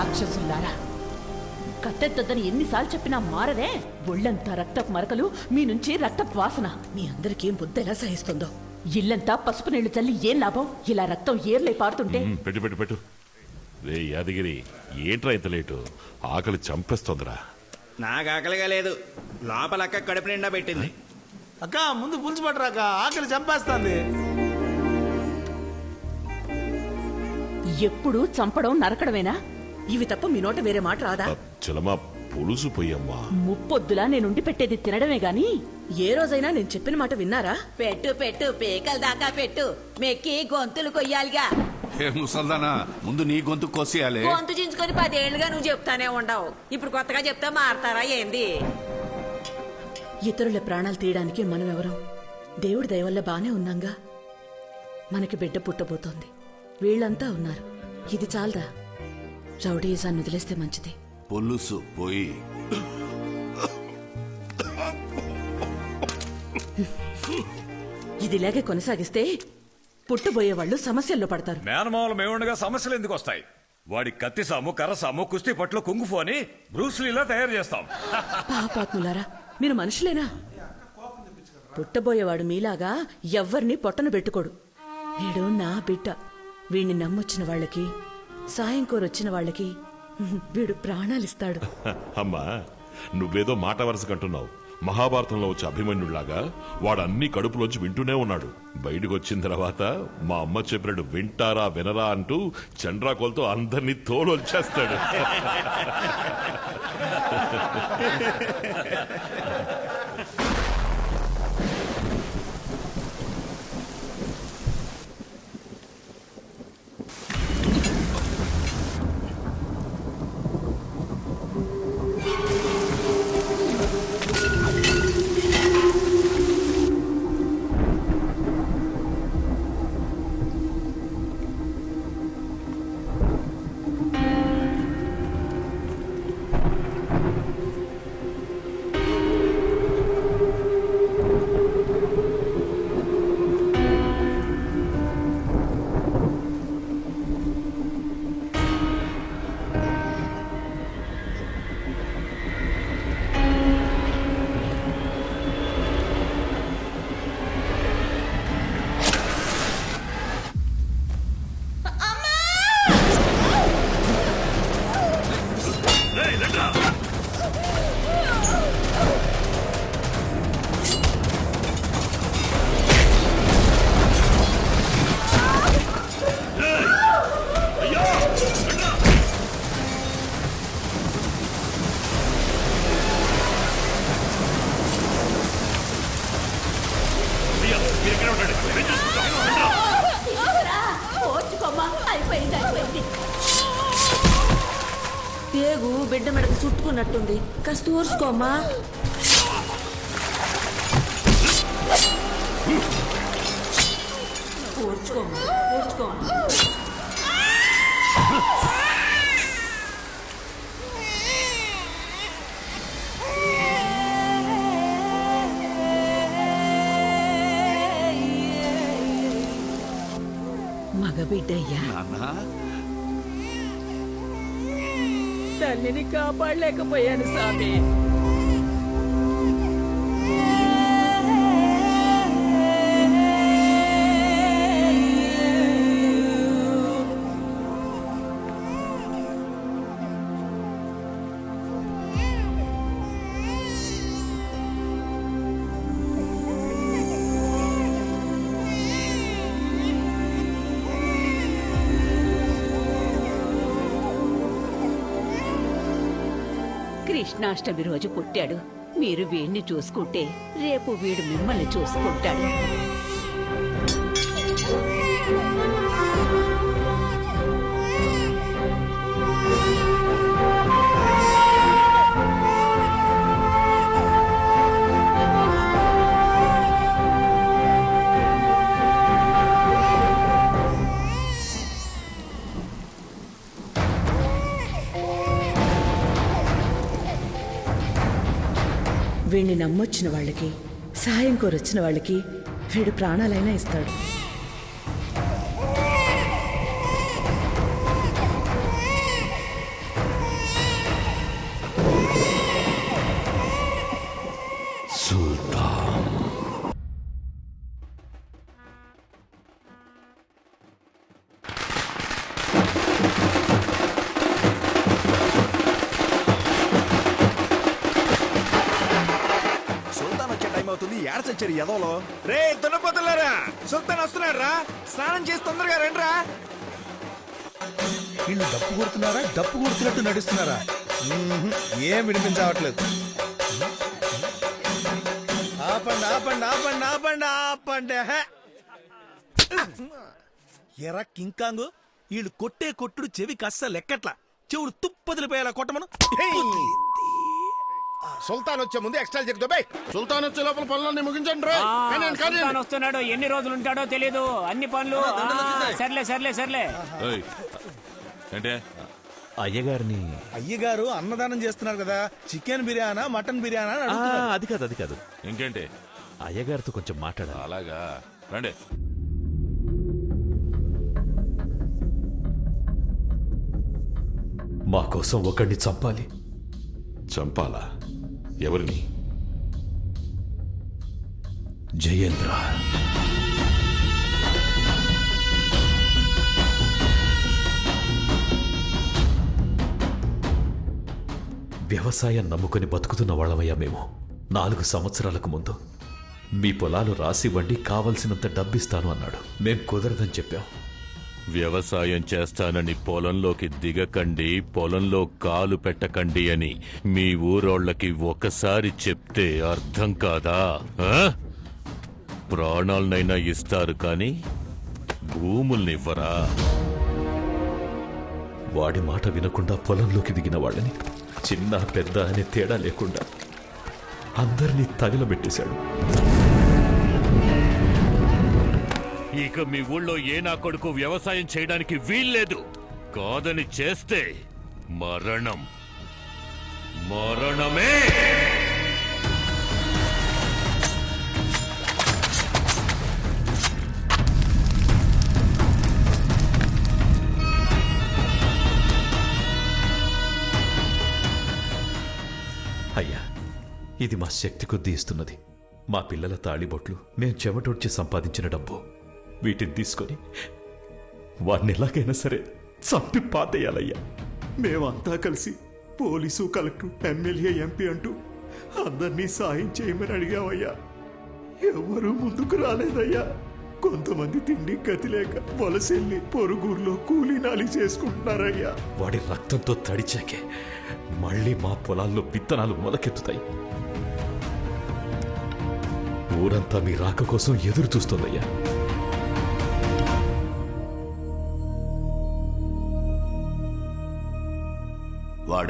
రాక్షసులారా. కత్తెత్తొద్దని ఎన్నిసార్లు చెప్పినా మారదే? ఒళ్ళంతా రక్తపు మరకలు మీ నుంచి రక్తపు వాసన. మీ అందరికీ బుద్ధి ఎలా సహిస్తుందో? ఇల్లంతా పసుపు నీళ్ళు చల్లి ఏం లాభం? ఇలా రక్తం ఏర్లై పారుతుంటే? పెట్టు పెట్టు పెట్టు. రే యాదగిరి ఏంట్రా ఇంత లేటు? ఆకలి చంపేస్తోందిరా. నాకు ఆకలిగా లేదు. లోపల అక్క కడుపు నిండా పెట్టింది. అక్క ముందు పులుసు పట్టరాక ఆకలి చంపేస్తుంది. ఎప్పుడు చంపడం నరకడమేనా? ఇవి తప్ప మీ నోట వేరే మాట రాదా? చలమా పులుసు పోయమ్మా. ముప్పొద్దులా నేనుండి పెట్టేది తినడమే గాని. ఏ రోజైనా నేను చెప్పిన మాట విన్నారా? పెట్టు పెట్టు పేకల దాకా పెట్టు. మెక్కి గొంతులు కొయ్యాలిగా. ఏ ముసల్దానా ముందు నీ గొంతు కోసేయాలి. గొంతు చించుకొని పదేళ్ళుగా నువ్వు చెప్తానే ఉండవు. ఇప్పుడు కొత్తగా చెప్తే మారతారా ఏంది? ఇతరుల ప్రాణాలు తీయడానికి మనం ఎవరం దేవుడి దయ వల్ల బానే ఉన్నాంగా? మనకి బిడ్డ పుట్టబోతోంది. వీళ్ళంతా ఉన్నారు. ఇది చాలదా? రౌడీజాన్ని వదిలేస్తే మంచిది. పులుసు పోయి. ఇది ఇలాగే కొనసాగిస్తే పుట్టబోయే వాళ్ళు సమస్యల్లో పడతారు. మేనమావల మేముండగా సమస్యలు ఎందుకు వస్తాయి? వాడి కత్తి సాము కర్ర సాము కుస్తీ పట్లు కుంగుఫు అని బ్రూస్లీలా తయారు చేస్తాం. పాపాత్ములారా మీరు మనుషులేనా? పుట్టబోయేవాడు మీలాగా ఎవ్వరిని పొట్టను పెట్టుకోడు. వీడు నా బిడ్డ. వీడిని నమ్మొచ్చిన వాళ్ళకి సాయం కోరొచ్చిన వాళ్ళకి వీడు ప్రాణాలిస్తాడు. అమ్మా నువ్వేదో మాట వరుస కంటున్నావు. మహాభారతంలో వచ్చే అభిమన్యుడిలాగా వాడు అన్ని కడుపులోంచి వింటూనే ఉన్నాడు. బయటకు వచ్చిన తర్వాత మా అమ్మ చెప్పినట్టు వింటారా వినరా అంటూ చండ్రాకోలతో అందరినీ తోలొచ్చేస్తాడు. పేగు బిడ్డ మెడకు చుట్టుకున్నట్టుంది. కాస్త ఊర్చుకోమ్మా ఊర్చుకోమ్మా ఊర్చుకోమ్మా మగబిడ్డయ్యా నాన్నా. తల్లిని కాపాడలేకపోయాను స్వామి. కృష్ణాష్టమి రోజు పుట్టాడు. మీరు వీడిని చూసుకుంటే రేపు వీడు మిమ్మల్ని చూసుకుంటాడు. వీణ్ణి నమ్మొచ్చిన వాళ్ళకి సహాయం కోరొచ్చిన వాళ్ళకి వీడు ప్రాణాలైనా ఇస్తాడు. చచ్చారు ఎదవలో రే దున్నపోతులారా సుల్తాన్ వస్తున్నారా స్నానం చేసి తొందరగా రండిరా. వీళ్ళు డప్పు కొడుతున్నారా డప్పు కొడుతున్నట్టు నడుస్తున్నారా. ఏం వినిపించవట్లేదు. ఆపండి ఆపండి ఆపండి ఆపండి ఆపండి. ఎరా కింకాంగు వీళ్ళు కొట్టే కొట్టుడు చెవి కస్స లెక్కట్లా. చెవుడు తుప్పదిలిపోయేలా కొట్టమను. సుల్తాన్ వచ్చే ముందు ఎక్స్ట్రా చెక్ దొబ్బే సుల్తాన్ వచ్చే లోపల పనులన్నీ ముగించండి రా. కానీ వస్తున్నాడు ఎన్ని రోజులు ఉంటాడో తెలీదు. అన్ని పనులు ఆ, సర్లే సర్లే సర్లే. ఏయ్, అంటే అయ్యగారిని అయ్యగారు అన్నదానం చేస్తున్నారు కదా. చికెన్ బిర్యానా మటన్ బిర్యానా అని ఆ, అడుగుతున్నారు. అది కాదు అది కాదు. ఇంకేంటి? అయ్యగారితో కొంచెం మాట్లాడాలి. అలాగా. రండి. మా కోసం ఒకడిని చంపాలి. చంపాలా? ఎవరిని? జయేంద్ర. వ్యవసాయం నమ్ముకొని బతుకుతున్న వాళ్ళమయ్యా మేము. నాలుగు సంవత్సరాలకు ముందు. మీ పొలాలు రాసివ్వండి కావలసినంత డబ్బిస్తాను అన్నాడు. మేం కుదరదని చెప్పాం. వ్యవసాయం చేస్తానని పొలంలోకి దిగకండి పొలంలో కాలు పెట్టకండి అని మీ ఊరోళ్ళకి ఒకసారి చెప్తే అర్థం కాదా? ప్రాణాలనైనా ఇస్తారు కానీ భూముల్నివ్వరా? వాడి మాట వినకుండా పొలంలోకి దిగిన వాళ్ళని చిన్న పెద్ద అనే తేడా లేకుండా అందరినీ తగలబెట్టేశాడు. ఇక మీ ఊళ్ళో ఏ నా కొడుకు వ్యవసాయం చేయడానికి వీల్లేదు. కాదని చేస్తే మరణం. మరణమే! అయ్యా ఇది మా శక్తి కొద్దీ ఇస్తున్నది. మా పిల్లల తాళిబొట్లు మేం చెమటొడ్చి సంపాదించిన డబ్బు. వీటిని తీసుకొని వాడిని ఎలాగైనా సరే చంపి పాతేయాలయ్యా. మేమంతా కలిసి పోలీసు కలెక్టర్ ఎమ్మెల్యే ఎంపీ అంటూ అందరినీ సాయం చేయమని అడిగామయ్యా. ఎవరు ముందుకు రాలేదయ్యా. కొంతమంది తిండి గతి లేక వలసెళ్ళి పొరుగుర్లో కూలీనాలి చేసుకుంటున్నారయ్యా. వాడి రక్తంతో తడిచాకే మళ్ళీ మా పొలాల్లో విత్తనాలు మొలకెత్తుతాయి. ఊరంతా మీ రాక కోసం ఎదురు చూస్తుందయ్యా.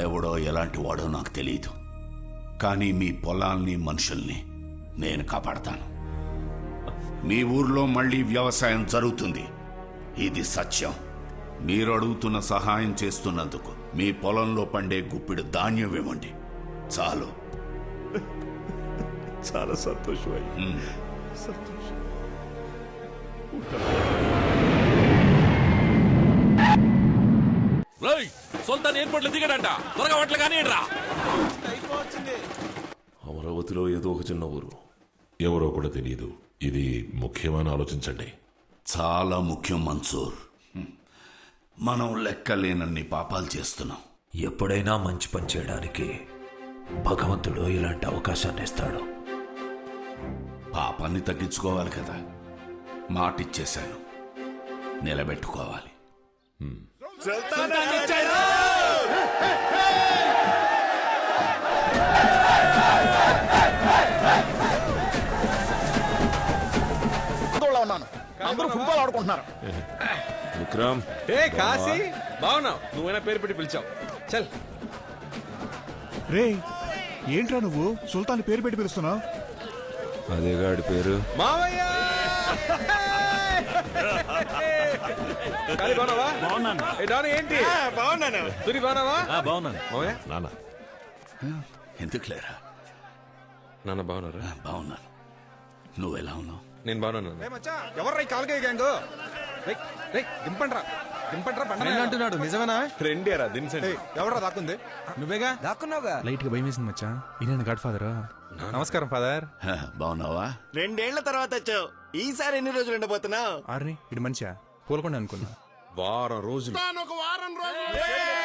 వాడెవడో ఎలాంటి వాడో నాకు తెలియదు కానీ మీ పొలాల్ని మనుషుల్ని నేను కాపాడతాను. మీ ఊర్లో మళ్ళీ వ్యవసాయం జరుగుతుంది. ఇది సత్యం. మీరు అడుగుతున్న సహాయం చేస్తున్నందుకు మీ పొలంలో పండే గుప్పిడి ధాన్యం ఇవ్వండి. చాలు. చాలా సంతోషం సంతోషం. సుల్తాన్ ఎయిర్పోర్ట్లో దిగాడంట. త్వరగా వాటిలో కానీ రా అమరావతిలో ఏదో ఒక చిన్న ఊరు. ఎవరో కూడా తెలియదు ఇది ముఖ్యమైన ఆలోచించండి. చాలా ముఖ్యం మన్సూర్. మనం లెక్కలేనన్ని పాపాలు చేస్తున్నాం. ఎప్పుడైనా మంచి పని చేయడానికి భగవంతుడు ఇలాంటి అవకాశాన్ని ఇస్తాడు. పాపాన్ని తగ్గించుకోవాలి కదా. మాటిచ్చేశాను. నిలబెట్టుకోవాలి. ఉన్నాను. అందరూ ఫుట్బాల్ ఆడుకుంటున్నారు. విక్రమ్ ఏ కాశీ బాగున్నావు? నువ్వైనా పేరు పెట్టి పిలిచావు. చల్. రే ఏంట్రా నువ్వు? సుల్తాన్ పేరు పెట్టి పిలుస్తున్నావు? అదే గాడి పేరు. మావయ్య! కాళీ బాగున్నావా? బాగున్నాను. ఏ డాను ఏంటి? బాగున్నాను. తురి బాగున్నావా? బాగున్నాను. మావయ్య? నాన్న. ఎందుకు లేరా? నాన్న బాగున్నారా? బాగున్నాను. నువ్వెలా ఉన్నావు? నేను బాగున్నాను ఎవరు కాలుగా గ్యాంగ్ దింపండ్రా దింపండ్రా అంటున్నాడు నిజమేనా? రెండేరా దించండి ఎవరా దాక్కుంది? నువ్వేగా? దాక్కున్నావుగా? లైట్గా భయం వేసింది మచ్చా గాడ్ ఫాదర్ నమస్కారం ఫాదర్. బాగున్నావా? రెండేళ్ళ తర్వాత వచ్చావు. ఈసారి ఎన్ని రోజులు ఉండబోతున్నావు? ఆర్ని మంచిగా పోలకుండా అనుకున్నా. వారం రోజులు. ఒక వారం రోజులు.